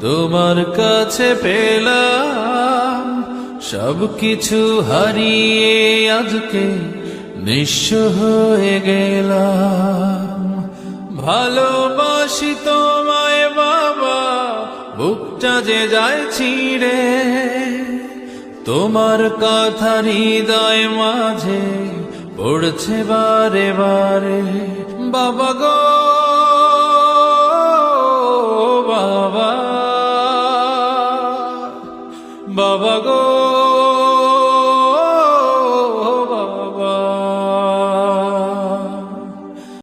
তোমার কাছে পেলাম সব কিছু হারিয়ে আজকে নিঃস্ব হয়ে গেলাম। ভালোবাসি তোমায় বাবা, বুকটা যে যায় ছিঁড়ে। তোমার কথা হৃদয় মাঝে পড়ছে বারে বারে। বাবা গো Baba Go.